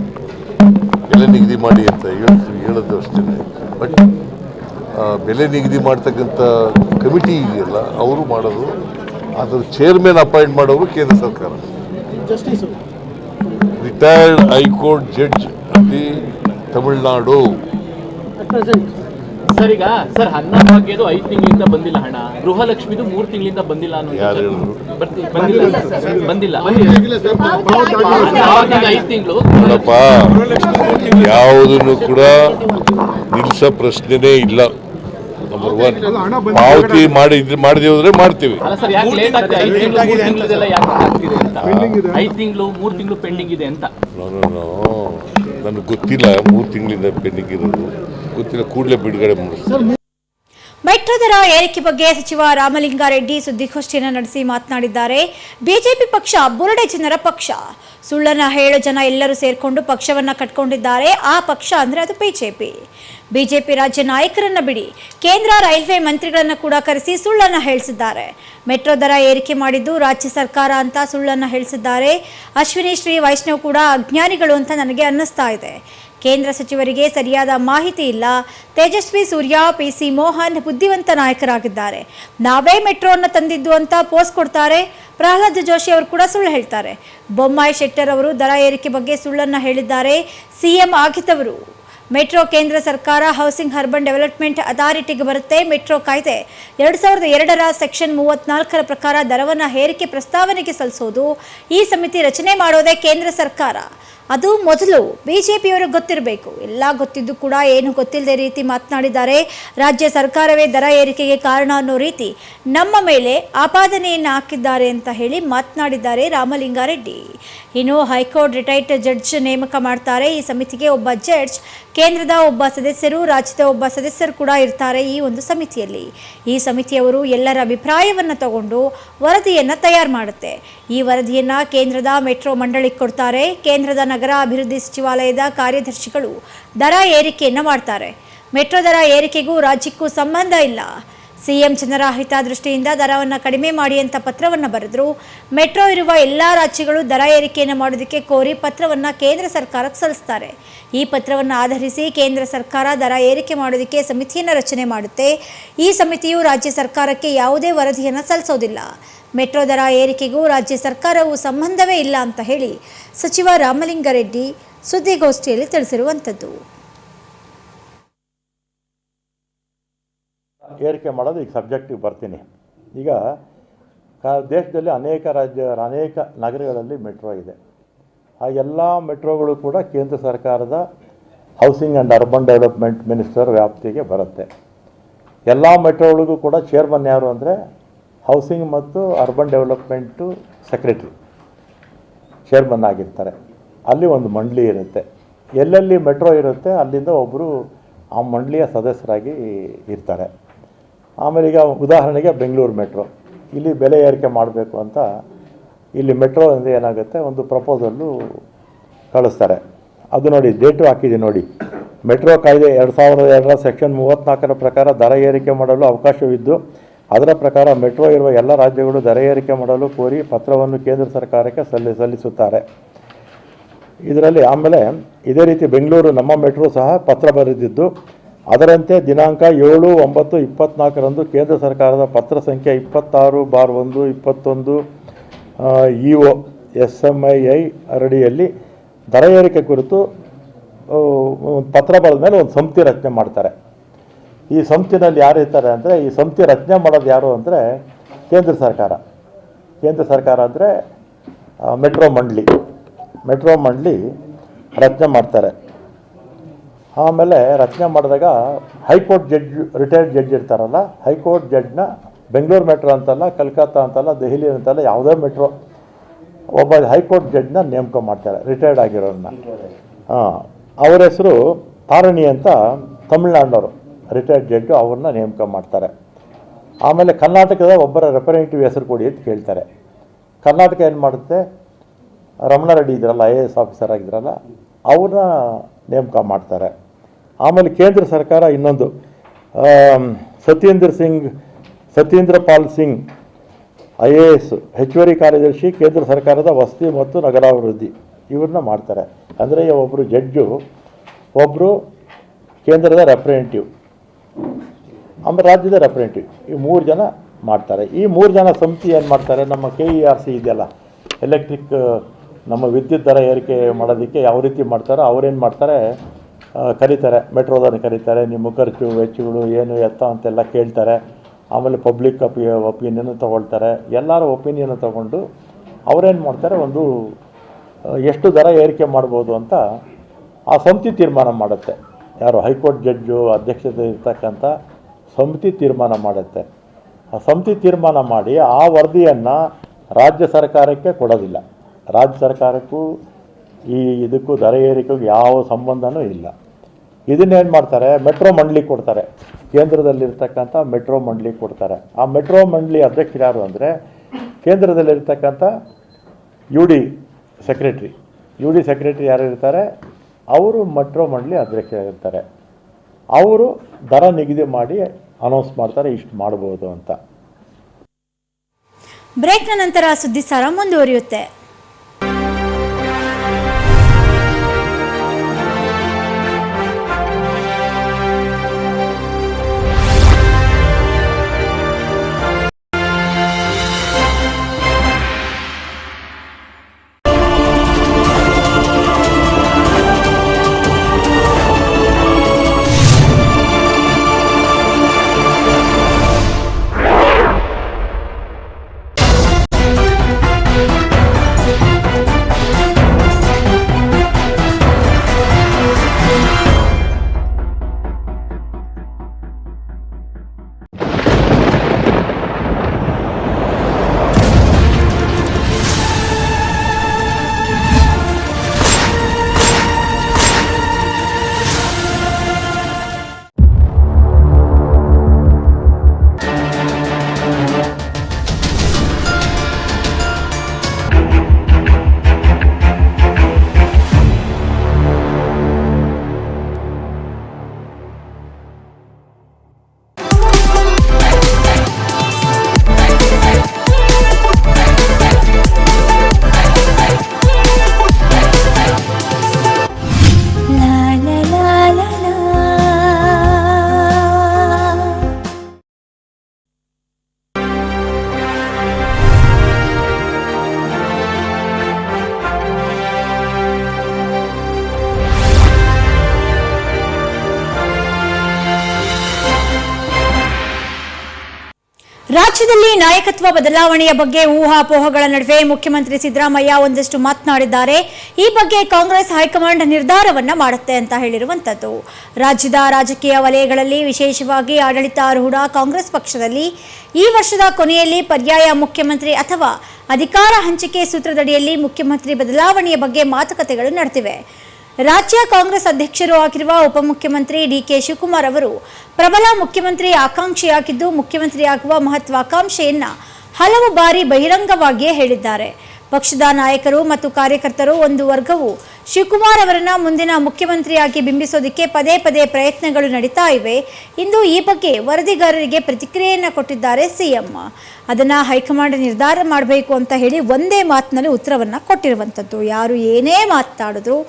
ಬೆಲೆ ನಿಗದಿ ಮಾಡಿ ಅಂತ ಹೇಳ್ತೀವಿ ಹೇಳೋದು ಅಷ್ಟೇ ಬಟ್ ಬೆಲೆ ನಿಗದಿ ಮಾಡ್ತಕ್ಕಂಥ ಕಮಿಟಿ ಇದೆಯಲ್ಲ ಅವರು ಮಾಡೋದು. ಅದರ ಚೇರ್ಮನ್ ಅಪಾಯಿಂಟ್ ಮಾಡೋರು ಕೇಂದ್ರ ಸರ್ಕಾರ. Retired high court judge the Tamil Nadu present sir ಈಗ ಸರ್ ಅನ್ನ ಭಾಗ್ಯದು ಐದು ತಿಂಗಳಿಂದ ಬಂದಿಲ್ಲ ಹಣ. ಗೃಹಲಕ್ಷ್ಮಿದು ಮೂರು ತಿಂಗಳಿಂದ ಬಂದಿಲ್ಲ ಅನ್ನೋ ಬಂದಿಲ್ಲ ಸರ್, ಬಂದಿಲ್ಲ. ಐದು ತಿಂಗಳು? ಯಾವುದನ್ನು ಕೂಡ ನಿಲ್ಸೋ ಪ್ರಶ್ನೆನೇ ಇಲ್ಲ. ನಂಬರ್ ಒನ್ ಪಾವತಿ ಮಾಡಿ ಮಾಡದೆ ಹೋದ್ರೆ ಮಾಡ್ತೀವಿ. ಸರ್ ಯಾಕೆ ಲೇಟ್ ಆಗ್ತದೆ? ಐದು ತಿಂಗಳು ಮೂರು ತಿಂಗಳದೆಲ್ಲ ಯಾಕೆ ಆಗ್ತಿದೆ ಅಂತ? ಐದು ತಿಂಗಳು ಮೂರು ತಿಂಗಳು ಪೆಂಡಿಂಗ್ ಇದೆ ಅಂತ. ನಾನು ನನಗೆ ಗೊತ್ತಿಲ್ಲ ಮೂರು ತಿಂಗಳಿಂದ ಪೆಂಡಿಂಗ್ ಇರೋದು. ಗೊತ್ತಿಲ್ಲ ಕೂಡಲೇ ಬಿಡುಗಡೆ ಮಾಡಿಸ್ತಾರೆ ಮೆಟ್ರೋ ದರ ಏರಿಕೆ ಬಗ್ಗೆ ಸಚಿವ ರಾಮಲಿಂಗಾರೆಡ್ಡಿ ಸುದ್ದಿಗೋಷ್ಠಿಯನ್ನು ನಡೆಸಿ ಮಾತನಾಡಿದ್ದಾರೆ. ಬಿಜೆಪಿ ಪಕ್ಷ ಬುರುಡೆ ಜನರ ಪಕ್ಷ. ಸುಳ್ಳನ್ನ ಹೇಳು ಜನ ಎಲ್ಲರೂ ಸೇರಿಕೊಂಡು ಪಕ್ಷವನ್ನ ಕಟ್ಕೊಂಡಿದ್ದಾರೆ. ಆ ಪಕ್ಷ ಅಂದ್ರೆ ಅದು ಬಿಜೆಪಿ. ಬಿಜೆಪಿ ರಾಜ್ಯ ನಾಯಕರನ್ನ ಬಿಡಿ. ಕೇಂದ್ರ ರೈಲ್ವೆ ಮಂತ್ರಿಗಳನ್ನ ಕೂಡ ಕರೆಸಿ ಸುಳ್ಳನ್ನ ಹೇಳಿಸಿದ್ದಾರೆ. ಮೆಟ್ರೋ ದರ ಏರಿಕೆ ಮಾಡಿದ್ದು ರಾಜ್ಯ ಸರ್ಕಾರ ಅಂತ ಸುಳ್ಳನ್ನ ಹೇಳಿಸಿದ್ದಾರೆ. ಅಶ್ವಿನಿ ಶ್ರೀ ವೈಷ್ಣವ್ ಕೂಡ ಅಜ್ಞಾನಿಗಳು ಅಂತ ನನಗೆ ಅನ್ನಿಸ್ತಾ ಇದೆ. ಕೇಂದ್ರ ಸಚಿವರಿಗೆ ಸರಿಯಾದ ಮಾಹಿತಿ ಇಲ್ಲ. ತೇಜಸ್ವಿ ಸೂರ್ಯ ಪಿ ಸಿ ಮೋಹನ್ ಬುದ್ಧಿವಂತ ನಾಯಕರಾಗಿದ್ದಾರೆ. ನಾವೇ ಮೆಟ್ರೋವನ್ನು ತಂದಿದ್ದು ಅಂತ ಪೋಸ್ಟ್ ಕೊಡ್ತಾರೆ. ಪ್ರಹ್ಲಾದ್ ಜೋಶಿ ಅವರು ಕೂಡ ಸುಳ್ಳು ಹೇಳ್ತಾರೆ. ಬೊಮ್ಮಾಯಿ ಶೆಟ್ಟರ್ ಅವರು ದರ ಏರಿಕೆ ಬಗ್ಗೆ ಸುಳ್ಳನ್ನ ಹೇಳಿದ್ದಾರೆ. ಸಿಎಂ ಆಗಿದ್ದವರು. ಮೆಟ್ರೋ ಕೇಂದ್ರ ಸರ್ಕಾರ ಹೌಸಿಂಗ್ ಅರ್ಬನ್ ಡೆವಲಪ್ಮೆಂಟ್ ಅಥಾರಿಟಿಗೆ ಬರುತ್ತೆ. ಮೆಟ್ರೋ ಕಾಯ್ದೆ ಎರಡು ಸಾವಿರದ ಎರಡರ ಸೆಕ್ಷನ್ ಮೂವತ್ನಾಲ್ಕರ ಪ್ರಕಾರ ದರವನ್ನು ಹೇರಿಕೆ ಪ್ರಸ್ತಾವನೆಗೆ ಸಲ್ಲಿಸೋದು. ಈ ಸಮಿತಿ ರಚನೆ ಮಾಡೋದೇ ಕೇಂದ್ರ ಸರ್ಕಾರ. ಅದು ಮೊದಲು ಬಿಜೆಪಿಯವರು ಗೊತ್ತಿರಬೇಕು. ಎಲ್ಲ ಗೊತ್ತಿದ್ದು ಕೂಡ ಏನು ಗೊತ್ತಿಲ್ಲದೆ ರೀತಿ ಮಾತನಾಡಿದ್ದಾರೆ. ರಾಜ್ಯ ಸರ್ಕಾರವೇ ದರ ಏರಿಕೆಗೆ ಕಾರಣ ಅನ್ನೋ ರೀತಿ ನಮ್ಮ ಮೇಲೆ ಆಪಾದನೆಯನ್ನು ಹಾಕಿದ್ದಾರೆ ಅಂತ ಹೇಳಿ ಮಾತನಾಡಿದ್ದಾರೆ ರಾಮಲಿಂಗಾರೆಡ್ಡಿ. ಇನ್ನು ಹೈಕೋರ್ಟ್ ರಿಟೈರ್ಡ್ ಜಡ್ಜ್ ನೇಮಕ ಮಾಡ್ತಾರೆ. ಈ ಸಮಿತಿಗೆ ಒಬ್ಬ ಜಡ್ಜ್, ಕೇಂದ್ರದ ಒಬ್ಬ ಸದಸ್ಯರು, ರಾಜ್ಯದ ಒಬ್ಬ ಸದಸ್ಯರು ಕೂಡ ಇರ್ತಾರೆ ಈ ಒಂದು ಸಮಿತಿಯಲ್ಲಿ. ಈ ಸಮಿತಿಯವರು ಎಲ್ಲರ ಅಭಿಪ್ರಾಯವನ್ನು ತಗೊಂಡು ವರದಿಯನ್ನು ತಯಾರು ಮಾಡುತ್ತೆ. ಈ ವರದಿಯನ್ನು ಕೇಂದ್ರದ ಮೆಟ್ರೋ ಮಂಡಳಿಗೆ ಕೊಡ್ತಾರೆ. ಕೇಂದ್ರದ ಅಭಿವೃದ್ಧಿ ಸಚಿವಾಲಯದ ಕಾರ್ಯದರ್ಶಿಗಳು ದರ ಏರಿಕೆಯನ್ನು ಮಾಡ್ತಾರೆ. ಮೆಟ್ರೋ ದರ ಏರಿಕೆಗೂ ರಾಜ್ಯಕ್ಕೂ ಸಂಬಂಧ ಇಲ್ಲ. ಸಿಎಂ ಜನರ ಹಿತದೃಷ್ಟಿಯಿಂದ ದರವನ್ನು ಕಡಿಮೆ ಮಾಡಿ ಅಂತ ಪತ್ರವನ್ನು ಬರೆದ್ರು. ಮೆಟ್ರೋ ಇರುವ ಎಲ್ಲ ರಾಜ್ಯಗಳು ದರ ಏರಿಕೆಯನ್ನು ಮಾಡೋದಕ್ಕೆ ಕೋರಿ ಪತ್ರವನ್ನು ಕೇಂದ್ರ ಸರ್ಕಾರಕ್ಕೆ ಸಲ್ಲಿಸ್ತಾರೆ. ಈ ಪತ್ರವನ್ನು ಆಧರಿಸಿ ಕೇಂದ್ರ ಸರ್ಕಾರ ದರ ಏರಿಕೆ ಮಾಡೋದಕ್ಕೆ ಸಮಿತಿಯನ್ನು ರಚನೆ ಮಾಡುತ್ತೆ. ಈ ಸಮಿತಿಯು ರಾಜ್ಯ ಸರ್ಕಾರಕ್ಕೆ ಯಾವುದೇ ವರದಿಯನ್ನು ಸಲ್ಲಿಸೋದಿಲ್ಲ. ಮೆಟ್ರೋ ದರ ಏರಿಕೆಗೂ ರಾಜ್ಯ ಸರ್ಕಾರವು ಸಂಬಂಧವೇ ಇಲ್ಲ ಅಂತ ಹೇಳಿ ಸಚಿವ ರಾಮಲಿಂಗಾರೆಡ್ಡಿ ಸುದ್ದಿಗೋಷ್ಠಿಯಲ್ಲಿ ತಿಳಿಸಿರುವಂಥದ್ದು. ಏರಿಕೆ ಮಾಡೋದು ಈಗ ಸಬ್ಜೆಕ್ಟಿವ್ ಬರ್ತೀನಿ. ಈಗ ದೇಶದಲ್ಲಿ ಅನೇಕ ರಾಜ್ಯ, ಅನೇಕ ನಗರಗಳಲ್ಲಿ ಮೆಟ್ರೋ ಇದೆ. ಆ ಎಲ್ಲ ಮೆಟ್ರೋಗಳು ಕೂಡ ಕೇಂದ್ರ ಸರ್ಕಾರದ housing and urban development minister ವ್ಯಾಪ್ತಿಗೆ ಬರುತ್ತೆ. ಎಲ್ಲ ಮೆಟ್ರೋಗಳಿಗೂ ಕೂಡ ಚೇರ್ಮನ್ ಯಾರು ಅಂದರೆ ಹೌಸಿಂಗ್ ಮತ್ತು ಅರ್ಬನ್ ಡೆವಲಪ್ಮೆಂಟು ಸೆಕ್ರೆಟ್ರಿ ಚೇರ್ಮನ್ ಆಗಿರ್ತಾರೆ ಅಲ್ಲಿ ಒಂದು ಮಂಡಳಿ ಇರುತ್ತೆ. ಎಲ್ಲೆಲ್ಲಿ ಮೆಟ್ರೋ ಇರುತ್ತೆ, ಅಲ್ಲಿಂದ ಒಬ್ಬರು ಆ ಮಂಡಳಿಯ ಸದಸ್ಯರಾಗಿ ಇರ್ತಾರೆ. ಆಮೇಲೆ ಈಗ ಉದಾಹರಣೆಗೆ ಬೆಂಗಳೂರು ಮೆಟ್ರೋ ಇಲ್ಲಿ ಬೆಲೆ ಏರಿಕೆ ಮಾಡಬೇಕು ಅಂತ ಇಲ್ಲಿ ಮೆಟ್ರೋ ಅಂದರೆ ಏನಾಗುತ್ತೆ, ಒಂದು ಪ್ರಪೋಸಲ್ಲು ಕಳಿಸ್ತಾರೆ. ಅದು ನೋಡಿ ಡೇಟು ಹಾಕಿದೆ ನೋಡಿ. ಮೆಟ್ರೋ ಕಾಯ್ದೆ ಎರಡು ಸಾವಿರದ ಎರಡರ ಸೆಕ್ಷನ್ ಮೂವತ್ತ್ನಾಲ್ಕರ ಪ್ರಕಾರ ದರ ಏರಿಕೆ ಮಾಡಲು ಅವಕಾಶವಿದ್ದು ಅದರ ಪ್ರಕಾರ ಮೆಟ್ರೋ ಇರುವ ಎಲ್ಲ ರಾಜ್ಯಗಳು ದರ ಏರಿಕೆ ಮಾಡಲು ಕೋರಿ ಪತ್ರವನ್ನು ಕೇಂದ್ರ ಸರ್ಕಾರಕ್ಕೆ ಸಲ್ಲಿ, ಸಲ್ಲಿಸುತ್ತಾರೆ. ಇದರಲ್ಲಿ ಆಮೇಲೆ ಇದೇ ರೀತಿ ಬೆಂಗಳೂರು ನಮ್ಮ ಮೆಟ್ರೋ ಸಹ ಪತ್ರ ಬರೆದಿದ್ದು, ಅದರಂತೆ ದಿನಾಂಕ ಏಳು ಒಂಬತ್ತು ಇಪ್ಪತ್ನಾಲ್ಕರಂದು ಕೇಂದ್ರ ಸರ್ಕಾರದ ಪತ್ರ ಸಂಖ್ಯೆ ಇಪ್ಪತ್ತಾರು ಬಾರ್ ಒಂದು ಇಪ್ಪತ್ತೊಂದು E O, S M I I ಅರಡಿಯಲ್ಲಿ ದರ ಏರಿಕೆ ಕುರಿತು ಪತ್ರ ಬರೆದ ಮೇಲೆ ಒಂದು ಸಮಿತಿ ರಚನೆ ಮಾಡ್ತಾರೆ. ಈ ಸಂಸ್ಥೆನಲ್ಲಿ ಯಾರು ಇರ್ತಾರೆ ಅಂದರೆ ಈ ಸಂಸ್ಥೆ ರಚನೆ ಮಾಡೋದು ಯಾರು ಅಂದರೆ ಕೇಂದ್ರ ಸರ್ಕಾರ. ಕೇಂದ್ರ ಸರ್ಕಾರ ಅಂದರೆ ಮೆಟ್ರೋ ಮಂಡಳಿ ಮೆಟ್ರೋ ಮಂಡಳಿ ರಚನೆ ಮಾಡ್ತಾರೆ. ಆಮೇಲೆ ರಚನೆ ಮಾಡಿದಾಗ high court judge retired judge ಇರ್ತಾರಲ್ಲ ಹೈಕೋರ್ಟ್ ಜಡ್ಜ್ನ ಬೆಂಗಳೂರು ಮೆಟ್ರೋ ಅಂತಲ್ಲ ಕಲ್ಕತ್ತಾ ಅಂತಲ್ಲ ದೆಹಲಿ ಅಂತಲ್ಲ ಯಾವುದೇ ಮೆಟ್ರೋ ಒಬ್ಬ ಹೈಕೋರ್ಟ್ ಜಡ್ಜ್ನ ನೇಮಕ ಮಾಡ್ತಾರೆ ರಿಟೈರ್ಡ್ ಆಗಿರೋರನ್ನ ಹಾಂ ಅವರ ಹೆಸರು ತಾರಣಿ ಅಂತ ತಮಿಳ್ನಾಡಿನವರು ರಿಟೈರ್ಡ್ ಜಡ್ಜು ಅವ್ರನ್ನ ನೇಮಕ ಮಾಡ್ತಾರೆ. ಆಮೇಲೆ ಕರ್ನಾಟಕದ ಒಬ್ಬರ ರೆಪ್ರೆಸೆಂಟೇಟಿವ್ ಹೆಸರು ಕೊಡಿ ಅಂತ ಕೇಳ್ತಾರೆ ಕರ್ನಾಟಕ ಏನು ಮಾಡುತ್ತೆ? ರಮಣ ರೆಡ್ಡಿ ಇದ್ರಲ್ಲ ಐ ಎ ಎಸ್ ಆಫೀಸರ್ ಆಗಿದ್ರಲ್ಲ, ಅವ್ರನ್ನ ನೇಮಕ ಮಾಡ್ತಾರೆ. ಆಮೇಲೆ ಕೇಂದ್ರ ಸರ್ಕಾರ ಇನ್ನೊಂದು Satyendra Singh, Satyendra Pal Singh I A S ಹೆಚ್ಚುವರಿ ಕಾರ್ಯದರ್ಶಿ, ಕೇಂದ್ರ ಸರ್ಕಾರದ ವಸತಿ ಮತ್ತು ನಗರಾಭಿವೃದ್ಧಿ, ಇವ್ರನ್ನ ಮಾಡ್ತಾರೆ. ಅಂದರೆ ಒಬ್ಬರು ಜಡ್ಜು ಒಬ್ಬರು ಕೇಂದ್ರದ ರೆಪ್ರೆಸೆಂಟೇಟಿವ್ ಆಮೇಲೆ ರಾಜ್ಯದ ರೆಪ್ರೆಸೆಂಟೇಟಿವ್ ಈ ಮೂರು ಜನ ಮಾಡ್ತಾರೆ. ಈ ಮೂರು ಜನ ಸಮಿತಿ ಏನು ಮಾಡ್ತಾರೆ? ನಮ್ಮ ಕೆ ಇ ಆರ್ ಸಿ ಇದೆಯಲ್ಲ ಎಲೆಕ್ಟ್ರಿಕ್ ನಮ್ಮ ವಿದ್ಯುತ್ ದರ ಏರಿಕೆ ಮಾಡೋದಕ್ಕೆ ಯಾವ ರೀತಿ ಮಾಡ್ತಾರೋ ಅವ್ರೇನು ಮಾಡ್ತಾರೆ? ಕರೀತಾರೆ. ಮೆಟ್ರೋದನ್ನು ಕರೀತಾರೆ. ನಿಮ್ಮ ಖರ್ಚು ವೆಚ್ಚಗಳು ಏನು, ಎತ್ತ ಅಂತೆಲ್ಲ ಕೇಳ್ತಾರೆ. ಆಮೇಲೆ ಪಬ್ಲಿಕ್ ಅಪಿ ಒಪಿನಿಯನ್ನು ತೊಗೊಳ್ತಾರೆ. ಎಲ್ಲರ ಒಪಿನಿಯನ್ನು ತೊಗೊಂಡು ಅವರೇನು ಮಾಡ್ತಾರೆ? ಒಂದು ಎಷ್ಟು ದರ ಏರಿಕೆ ಮಾಡ್ಬೋದು ಅಂತ ಆ ಸಮಿತಿ ತೀರ್ಮಾನ ಮಾಡುತ್ತೆ. ಯಾರು ಹೈಕೋರ್ಟ್ ಜಡ್ಜು ಅಧ್ಯಕ್ಷತೆ ಇರ್ತಕ್ಕಂಥ ಸಮಿತಿ ತೀರ್ಮಾನ ಮಾಡುತ್ತೆ. ಆ ಸಮಿತಿ ತೀರ್ಮಾನ ಮಾಡಿ ಆ ವರದಿಯನ್ನು ರಾಜ್ಯ ಸರ್ಕಾರಕ್ಕೆ ಕೊಡೋದಿಲ್ಲ. ರಾಜ್ಯ ಸರ್ಕಾರಕ್ಕೂ ಈ ಇದಕ್ಕೂ ದರ ಏರಿಕೆಗೂ ಯಾವ ಸಂಬಂಧನೂ ಇಲ್ಲ. ಇದನ್ನೇನು ಮಾಡ್ತಾರೆ? ಮೆಟ್ರೋ ಮಂಡಳಿ ಕೊಡ್ತಾರೆ. ಕೇಂದ್ರದಲ್ಲಿರ್ತಕ್ಕಂಥ ಮೆಟ್ರೋ ಮಂಡಳಿ ಕೊಡ್ತಾರೆ. ಆ ಮೆಟ್ರೋ ಮಂಡಳಿ ಅಧ್ಯಕ್ಷರು ಯಾರು ಅಂದರೆ ಕೇಂದ್ರದಲ್ಲಿರ್ತಕ್ಕಂಥ U D secretary. U D secretary ಯಾರು ಇರ್ತಾರೆ ಅವರು ಮೆಟ್ರೋ ಮಂಡಳಿ ಇರ್ತಾರೆ ಅವರು ದರ ನಿಗದಿ ಮಾಡಿ ಅನೌನ್ಸ್ ಮಾಡ್ತಾರೆ, ಇಷ್ಟು ಮಾಡ್ಬೋದು ಅಂತ. ಬ್ರೇಕ್ನ ನಂತರ ಸುದ್ದಿ ಸುದ್ದಿಸಾರ ಮುಂದುವರಿಯುತ್ತೆ. ನಾಯಕತ್ವ ಬದಲಾವಣೆಯ ಬಗ್ಗೆ ಊಹಾಪೋಹಗಳ ನಡುವೆ ಮುಖ್ಯಮಂತ್ರಿ ಸಿದ್ದರಾಮಯ್ಯ ಒಂದಷ್ಟು ಮಾತನಾಡಿದ್ದಾರೆ. ಈ ಬಗ್ಗೆ ಕಾಂಗ್ರೆಸ್ ಹೈಕಮಾಂಡ್ ನಿರ್ಧಾರವನ್ನ ಮಾಡುತ್ತೆ ಅಂತ ಹೇಳಿರುವಂತದ್ದು. ರಾಜ್ಯದ ರಾಜಕೀಯ ವಲಯಗಳಲ್ಲಿ ವಿಶೇಷವಾಗಿ ಆಡಳಿತಾರೂಢ ಕಾಂಗ್ರೆಸ್ ಪಕ್ಷದಲ್ಲಿ ಈ ವರ್ಷದ ಕೊನೆಯಲ್ಲಿ ಪರ್ಯಾಯ ಮುಖ್ಯಮಂತ್ರಿ ಅಥವಾ ಅಧಿಕಾರ ಹಂಚಿಕೆ ಸೂತ್ರದಡಿಯಲ್ಲಿ ಮುಖ್ಯಮಂತ್ರಿ ಬದಲಾವಣೆಯ ಬಗ್ಗೆ ಮಾತುಕತೆಗಳು ನಡೆದಿವೆ. ರಾಜ್ಯ ಕಾಂಗ್ರೆಸ್ ಅಧ್ಯಕ್ಷರು ಆಗಿರುವ ಉಪಮುಖ್ಯಮಂತ್ರಿ ಡಿಕೆ ಶಿವಕುಮಾರ್ ಅವರು ಪ್ರಬಲ ಮುಖ್ಯಮಂತ್ರಿ ಆಕಾಂಕ್ಷಿಯಾಗಿದ್ದು ಮುಖ್ಯಮಂತ್ರಿಯಾಗುವ ಮಹತ್ವಾಕಾಂಕ್ಷೆಯನ್ನ ಹಲವು ಬಾರಿ ಬಹಿರಂಗವಾಗಿಯೇ ಹೇಳಿದ್ದಾರೆ. ಪಕ್ಷದ ನಾಯಕರು ಮತ್ತು ಕಾರ್ಯಕರ್ತರು ಒಂದು ವರ್ಗವು. ಶಿವಕುಮಾರ್ ಅವರನ್ನ ಮುಂದಿನ ಮುಖ್ಯಮಂತ್ರಿಯಾಗಿ ಬಿಂಬಿಸೋದಕ್ಕೆ ಪದೇ ಪದೇ ಪ್ರಯತ್ನಗಳು ನಡೀತಾ ಇವೆ. ಇಂದು ಈ ಬಗ್ಗೆ ವರದಿಗಾರರಿಗೆ ಪ್ರತಿಕ್ರಿಯೆಯನ್ನು ಕೊಟ್ಟಿದ್ದಾರೆ ಸಿಎಂ. ಅದನ್ನ ಹೈಕಮಾಂಡ್ ನಿರ್ಧಾರ ಮಾಡಬೇಕು ಅಂತ ಹೇಳಿ ಒಂದೇ ಮಾತಿನಲ್ಲಿ ಉತ್ತರವನ್ನು ಕೊಟ್ಟಿರುವಂಥದ್ದು ಯಾರು ಏನೇ ಮಾತಾಡಿದ್ರು,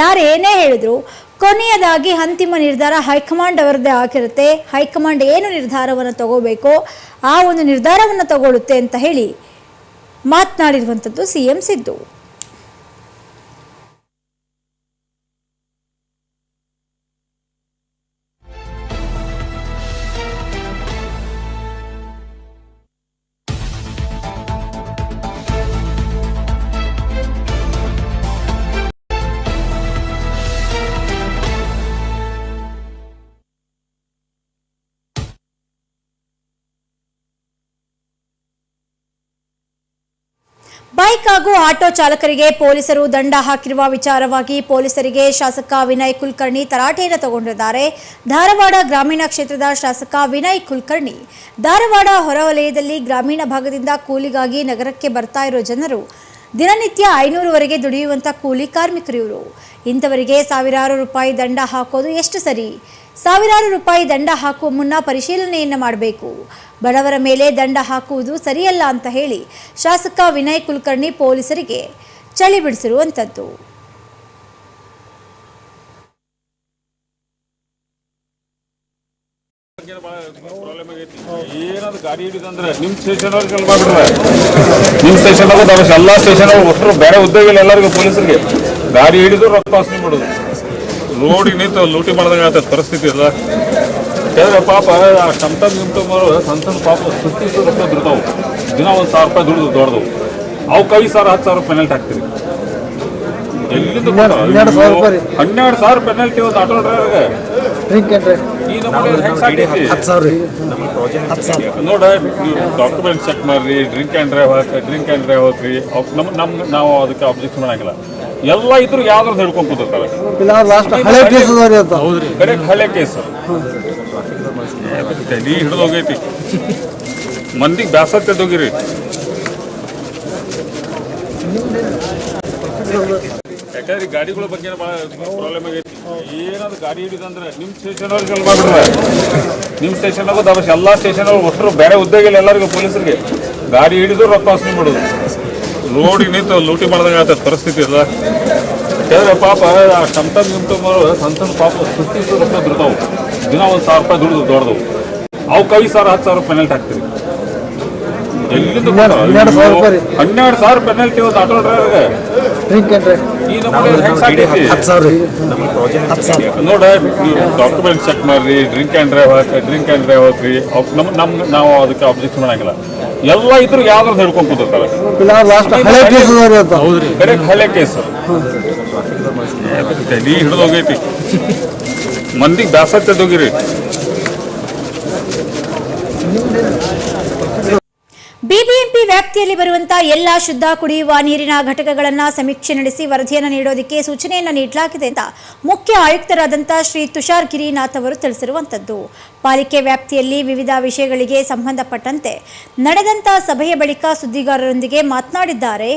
ಯಾರು ಏನೇ ಹೇಳಿದ್ರು, ಕೊನೆಯದಾಗಿ ಅಂತಿಮ ನಿರ್ಧಾರ ಹೈಕಮಾಂಡ್ ಅವರದ್ದೇ ಆಗಿರುತ್ತೆ. ಹೈಕಮಾಂಡ್ ಏನು ನಿರ್ಧಾರವನ್ನು ತಗೋಬೇಕೋ ಆ ಒಂದು ನಿರ್ಧಾರವನ್ನು ತಗೊಳ್ಳುತ್ತೆ ಅಂತ ಹೇಳಿ ಮಾತನಾಡಿರುವಂಥದ್ದು ಸಿ ಎಂ ಸಿದ್ದು. ಬೈಕ್ ಹಾಗೂ ಆಟೋ ಚಾಲಕರಿಗೆ ಪೊಲೀಸರು ದಂಡ ಹಾಕಿರುವ ವಿಚಾರವಾಗಿ ಪೊಲೀಸರಿಗೆ ಶಾಸಕ ವಿನಯ್ ಕುಲಕರ್ಣಿ ತರಾಟೆಯನ್ನು ತಗೊಂಡಿದ್ದಾರೆ. ಧಾರವಾಡ ಗ್ರಾಮೀಣ ಕ್ಷೇತ್ರದ ಶಾಸಕ ವಿನಯ್ ಕುಲಕರ್ಣಿ ಧಾರವಾಡ ಹೊರವಲಯದಲ್ಲಿ ಗ್ರಾಮೀಣ ಭಾಗದಿಂದ ಕೂಲಿಗಾಗಿ ನಗರಕ್ಕೆ ಬರ್ತಾ ಇರೋ ಜನರು ದಿನನಿತ್ಯ ಐನೂರುವರೆಗೆ ದುಡಿಯುವಂಥ ಕೂಲಿ ಕಾರ್ಮಿಕರು ಇವರು ಇಂಥವರಿಗೆ ಸಾವಿರಾರು ರೂಪಾಯಿ ದಂಡ ಹಾಕೋದು ಎಷ್ಟು ಸರಿ? ಸಾವಿರಾರು ರೂಪಾಯಿ ದಂಡ ಹಾಕುವ ಮುನ್ನ ಪರಿಶೀಲನೆಯನ್ನು ಮಾಡಬೇಕು. ಬಡವರ ಮೇಲೆ ದಂಡ ಹಾಕುವುದು ಸರಿಯಲ್ಲ ಅಂತ ಹೇಳಿ ಶಾಸಕ ವಿನಯ್ ಕುಲಕರ್ಣಿ ಪೊಲೀಸರಿಗೆ ಚಳಿ ಬಿಡಿಸಿರುವಂಥದ್ದು. ನಿಮ್ ಸ್ಟೇಷನ್ ಅವ್ರಿಗೆ ಸ್ಟೇಷನ್ ಒಟ್ಟರು ಬೇರೆ ಉದ್ಯೋಗ ಎಲ್ಲರಿಗೂ ಪೊಲೀಸರಿಗೆ. ಗಾಡಿ ಹಿಡಿದು ರೊಕ್ಕ ವಾಸನೆ ಮಾಡೋದು. ರೋಡಿಗೆ ನಿಂತು ಲೂಟಿ ಮಾಡ್ದಂಗೆ ಆಗ್ತದೆ ಪರಿಸ್ಥಿತಿ ಇಲ್ಲ ಯಾಕಂದ್ರೆ ಪಾಪ ಆ ಟಮ್ಟಮ್ ಗಿಮ್ಟಮ್ ಸಣ್ಣ ಸಣ್ಣ ಪಾಪ ಸುತ್ತಿ ರೊಕ್ಕ ದುಡ್ತಾವು ದಿನ ಒಂದು ಸಾವಿರ ರೂಪಾಯಿ ದುಡ್ದು ದೊಡ್ಡದು ಅವಕ್ಕೆ ಐದು ಸಾವಿರ ಹತ್ತು ಸಾವಿರ ಪೆನಲ್ಟಿ ಹಾಕ್ತೀರಿ. ಎಲ್ಲಿಂದ ಹನ್ನೆರಡು ಸಾವಿರ ಪೆನಲ್ಟಿ ಒಂದು ಆಟೋ ಡ್ರೈವರ್ಗೆ? ನೋಡ ನೀವು ಡಾಕ್ಯುಮೆಂಟ್ ಚೆಕ್ ಮಾಡ್ರಿ ಡ್ರಿಂಕ್ ಆ್ಯಂಡ್ ಡ್ರೈವ್ ಹಾಕಿ ಡ್ರಿಂಕ್ ಆ್ಯಂಡ್ ಡ್ರೈವ್ ಹೋಗ್ರಿ ನಮ್ಗೆ ನಮ್ ನಮ್ ನಾವು ಅದಕ್ಕೆ ಅಬ್ಜೆಕ್ಷನ್ ಮಾಡಂಗಿಲ್ಲ. ಎಲ್ಲ ಇದ್ರು ಯಾವ್ದಾರು ಹಿಡ್ಕೊಂಡ್ ಕೂತಿರ್ತಾರೆ? ಕರೆಕ್ಟ್ ಹಳೆ ಕೇಸ್ ತಡಿ ಹಿಡಿದೋಗೈತಿ ಮಂದಿಗೆ ಬ್ಯಾಸತ್ತೆ ಹೋಗಿರಿ ಯಾಕಂದ್ರೆ ಗಾಡಿಗಳ ಬಗ್ಗೆ ಭಾಳ ಪ್ರಾಬ್ಲಮ್ ಆಗೈತಿ. ಏನಾದ್ರು ಗಾಡಿ ಹಿಡಿದಂದ್ರೆ ನಿಮ್ ಸ್ಟೇಷನ್ ಅವ್ರಿಗೆ ಕೆಲ್ ಮಾಡ್ಬಿಡ್ರೆ ನಿಮ್ ಸ್ಟೇಷನ್ ಆಗೋದು ಎಲ್ಲಾ ಸ್ಟೇಷನ್ ಅವ್ರು ಒಟ್ಟರು ಬೇರೆ ಉದ್ಯೋಗ ಇಲ್ಲ ಎಲ್ಲರಿಗೂ ಪೊಲೀಸರಿಗೆ. ಗಾಡಿ ಹಿಡಿದು ರೊಕ್ಕ ವಾಸನೆ ಮಾಡೋದು. ರೋಡಿಗೆ ನಿಂತು ಲೂಟಿ ಮಾಡ್ದಂಗೆ ಆಗ್ತದೆ ಪರಿಸ್ಥಿತಿ ಇಲ್ಲ ಯಾಕಂದ್ರೆ ಪಾಪ ಆ ಟಮ್ಟಮ್ ನಿಂತು ಅವರು ಸಣ್ಣ ಸಣ್ಣ ಪಾಪ ಸುತ್ತಿ ರೊಕ್ಕ ದುಡ್ತಾವು ದಿನ ಒಂದು ಸಾವಿರ ರೂಪಾಯಿ ದುಡ್ದು ದೊಡ್ಡದು ಅವು ಐದು ಸಾವಿರ ಹತ್ತು ಸಾವಿರ ಪೆನಲ್ಟಿ ಹಾಕ್ತೀರಿ. ಎಲ್ಲಿಂದ ಹನ್ನೆರಡು ಸಾವಿರ ಪೆನಲ್ಟಿ ಒಂದು ಆಟೋ ಡ್ರೈವರ್ಗೆ? ನೋಡ ನೀವು ಡಾಕ್ಯುಮೆಂಟ್ ಚೆಕ್ ಮಾಡ್ರಿ ಡ್ರಿಂಕ್ ಆ್ಯಂಡ್ ಡ್ರೈವ್ ಹಾಕಿ ಡ್ರಿಂಕ್ ಆ್ಯಂಡ್ ಡ್ರೈವ್ ಹಾಕ್ರಿ. ನಮ್ಗೆ ನಮ್ ನಮ್ ನಾವು ಅದಕ್ಕೆ ಅಬ್ಜೆಕ್ಷನ್ ಮಾಡಂಗಿಲ್ಲ. ಎಲ್ಲ ಇದ್ರು ಯಾವ್ದಾರು ಹಿಡ್ಕೊಂಡ್ ಕೂತಿರ್ತಾರೆ? ಹಳೆ ಕೇಸ್ ತಲೆ ಹಿಡಿದೋಗೈತಿ ಮಂದಿಗೆ ಬ್ಯಾಸತ್ತೆ ಹೋಗಿರಿ ಬಿಬಿಎಂಪಿ ವ್ಯಾಪ್ತಿಯಲ್ಲಿ ಬರುವಂತಹ ಎಲ್ಲ ಶುದ್ಧ ಕುಡಿಯುವ ನೀರಿನ ಘಟಕಗಳನ್ನು ಸಮೀಕ್ಷೆ ನಡೆಸಿ ವರದಿಯನ್ನು ನೀಡೋದಕ್ಕೆ ಸೂಚನೆಯನ್ನು ನೀಡಲಾಗಿದೆ ಅಂತ ಮುಖ್ಯ ಆಯುಕ್ತರಾದಂಥ ಶ್ರೀ ತುಷಾರ್ ಗಿರಿನಾಥ್ ಅವರು ತಿಳಿಸಿರುವಂಥದ್ದು ಪಾಲಿಕೆ ವ್ಯಾಪ್ತಿಯಲ್ಲಿ ವಿವಿಧ ವಿಷಯಗಳಿಗೆ ಸಂಬಂಧಪಟ್ಟಂತೆ ನಡೆದಂತಹ ಸಭೆಯ ಬಳಿಕ ಸುದ್ದಿಗಾರರೊಂದಿಗೆ ಮಾತನಾಡಿದ್ದಾರೆ.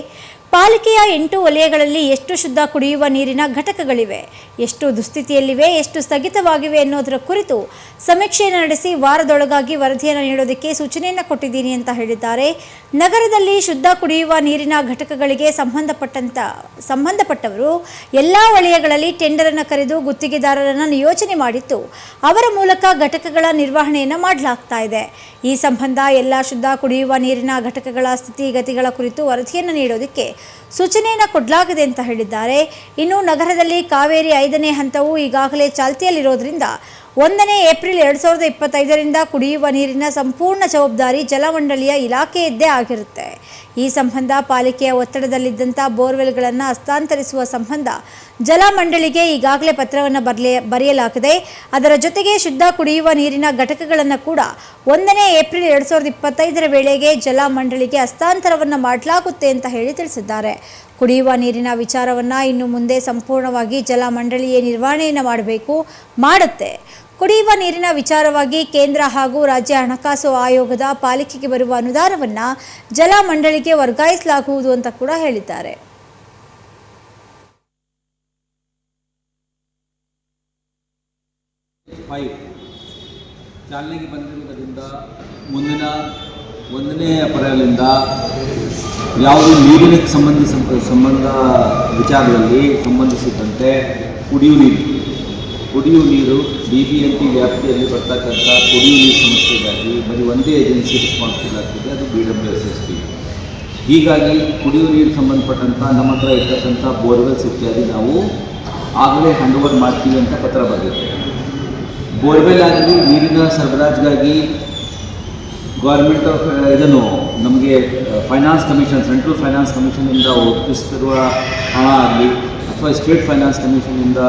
ಪಾಲಿಕೆಯ ಎಂಟು ವಲಯಗಳಲ್ಲಿ ಎಷ್ಟು ಶುದ್ಧ ಕುಡಿಯುವ ನೀರಿನ ಘಟಕಗಳಿವೆ? ಎಷ್ಟು ದುಸ್ಥಿತಿಯಲ್ಲಿವೆ? ಎಷ್ಟು ಸ್ಥಗಿತವಾಗಿವೆ ಅನ್ನೋದರ ಕುರಿತು ಸಮೀಕ್ಷೆಯನ್ನು ನಡೆಸಿ ವಾರದೊಳಗಾಗಿ ವರದಿಯನ್ನು ನೀಡೋದಕ್ಕೆ ಸೂಚನೆಯನ್ನು ಕೊಟ್ಟಿದ್ದೀನಿ ಅಂತ ಹೇಳಿದ್ದಾರೆ. ನಗರದಲ್ಲಿ ಶುದ್ಧ ಕುಡಿಯುವ ನೀರಿನ ಘಟಕಗಳಿಗೆ ಸಂಬಂಧಪಟ್ಟಂತ ಸಂಬಂಧಪಟ್ಟವರು ಎಲ್ಲ ವಲಯಗಳಲ್ಲಿ ಟೆಂಡರನ್ನು ಕರೆದು ಗುತ್ತಿಗೆದಾರರನ್ನು ನಿಯೋಜನೆ ಮಾಡಿತ್ತು. ಅವರ ಮೂಲಕ ಘಟಕಗಳ ನಿರ್ವಹಣೆಯನ್ನು ಮಾಡಲಾಗ್ತಾ ಇದೆ. ಈ ಸಂಬಂಧ ಎಲ್ಲ ಶುದ್ಧ ಕುಡಿಯುವ ನೀರಿನ ಘಟಕಗಳ ಸ್ಥಿತಿಗತಿಗಳ ಕುರಿತು ವರದಿಯನ್ನು ನೀಡೋದಕ್ಕೆ ಸೂಚನೆಯನ್ನು ಕೊಡಲಾಗಿದೆ ಅಂತ ಹೇಳಿದ್ದಾರೆ. ಇನ್ನು ನಗರದಲ್ಲಿ ಕಾವೇರಿ ಐದನೇ ಹಂತವು ಈಗಾಗಲೇ ಚಾಲ್ತಿಯಲ್ಲಿರೋದ್ರಿಂದ ಒಂದನೇ ಏಪ್ರಿಲ್ ಎರಡು ಸಾವಿರದ ಇಪ್ಪತ್ತೈದರಿಂದ ಕುಡಿಯುವ ನೀರಿನ ಸಂಪೂರ್ಣ ಜವಾಬ್ದಾರಿ ಜಲಮಂಡಳಿಯ ಇಲಾಖೆಯದ್ದೇ ಆಗಿರುತ್ತೆ. ಈ ಸಂಬಂಧ ಪಾಲಿಕೆಯ ಒತ್ತಡದಲ್ಲಿದ್ದಂಥ ಬೋರ್ವೆಲ್ಗಳನ್ನು ಹಸ್ತಾಂತರಿಸುವ ಸಂಬಂಧ ಜಲಮಂಡಳಿಗೆ ಈಗಾಗಲೇ ಪತ್ರವನ್ನು ಬರಲೇ, ಬರೆಯಲಾಗಿದೆ. ಅದರ ಜೊತೆಗೆ ಶುದ್ಧ ಕುಡಿಯುವ ನೀರಿನ ಘಟಕಗಳನ್ನು ಕೂಡ ಒಂದನೇ ಏಪ್ರಿಲ್ ಎರಡು ಸಾವಿರದ ಇಪ್ಪತ್ತೈದರ ವೇಳೆಗೆ ಜಲಮಂಡಳಿಗೆ ಹಸ್ತಾಂತರವನ್ನು ಮಾಡಲಾಗುತ್ತೆ ಅಂತ ಹೇಳಿ ತಿಳಿಸಿದ್ದಾರೆ. ಕುಡಿಯುವ ನೀರಿನ ವಿಚಾರವನ್ನು ಇನ್ನು ಮುಂದೆ ಸಂಪೂರ್ಣವಾಗಿ ಜಲಮಂಡಳಿಯೇ ನಿರ್ವಹಣೆಯನ್ನು ಮಾಡಬೇಕು, ಮಾಡುತ್ತೆ. ಕುಡಿಯುವ ನೀರಿನ ವಿಚಾರವಾಗಿ ಕೇಂದ್ರ ಹಾಗೂ ರಾಜ್ಯ ಹಣಕಾಸು ಆಯೋಗದ ಪಾಲಿಕೆಗೆ ಬರುವ ಅನುದಾನವನ್ನು ಜಲಮಂಡಳಿಗೆ ವರ್ಗಾಯಿಸಲಾಗುವುದು ಅಂತ ಕೂಡ ಹೇಳಿದ್ದಾರೆ. ಚಾಲನೆಗೆ ಬಂದಿರುವುದರಿಂದ ಮುಂದಿನ ಒಂದನೇ ಪರ್ಯಾಯದಿಂದ ಯಾವುದೇ ನೀರಿನ ಸಂಬಂಧಿಸ ಸಂಬಂಧ ವಿಚಾರದಲ್ಲಿ ಸಂಬಂಧಿಸಿದಂತೆ ಕುಡಿಯುವ ನೀರು ಕುಡಿಯುವ ನೀರು ಬಿ ಬಿ ಎಂ ಪಿ ವ್ಯಾಪ್ತಿಯಲ್ಲಿ ಬರ್ತಕ್ಕಂಥ ಕುಡಿಯುವ ನೀರು ಸಮಸ್ಯೆಗಾಗಿ ಬರೀ ಒಂದೇ ಏಜೆನ್ಸಿ ರೆಸ್ಪಾನ್ಸಿಬಲ್ ಆಗ್ತಿದೆ, ಅದು B W S S P ಹೀಗಾಗಿ ಕುಡಿಯುವ ನೀರು ಸಂಬಂಧಪಟ್ಟಂಥ ನಮ್ಮ ಹತ್ರ ಇರ್ತಕ್ಕಂಥ ಬೋರ್ವೆಲ್ಸ್ ಇತ್ಯಾದಿ ನಾವು ಆಗಲೇ ಹ್ಯಾಂಡ್ ಓವರ್ ಮಾಡ್ತೀವಿ ಅಂತ ಪತ್ರ ಬರೆದಿದೆ ಬೋರ್ವೆಲ್ ಆಗಲಿ, ನೀರಿನ ಸರಬರಾಜ್ಗಾಗಿ ಗೌರ್ಮೆಂಟ್ ಆಫ್ ಇದನ್ನು ನಮಗೆ ಫೈನಾನ್ಸ್ ಕಮಿಷನ್ ಸೆಂಟ್ರಲ್ ಫೈನಾನ್ಸ್ ಕಮಿಷನಿಂದ ಒಪ್ಪಿಸ್ತಿರುವ ಹಣ ಆಗಲಿ, ಅಥವಾ ಸ್ಟೇಟ್ ಫೈನಾನ್ಸ್ ಕಮಿಷನಿಂದ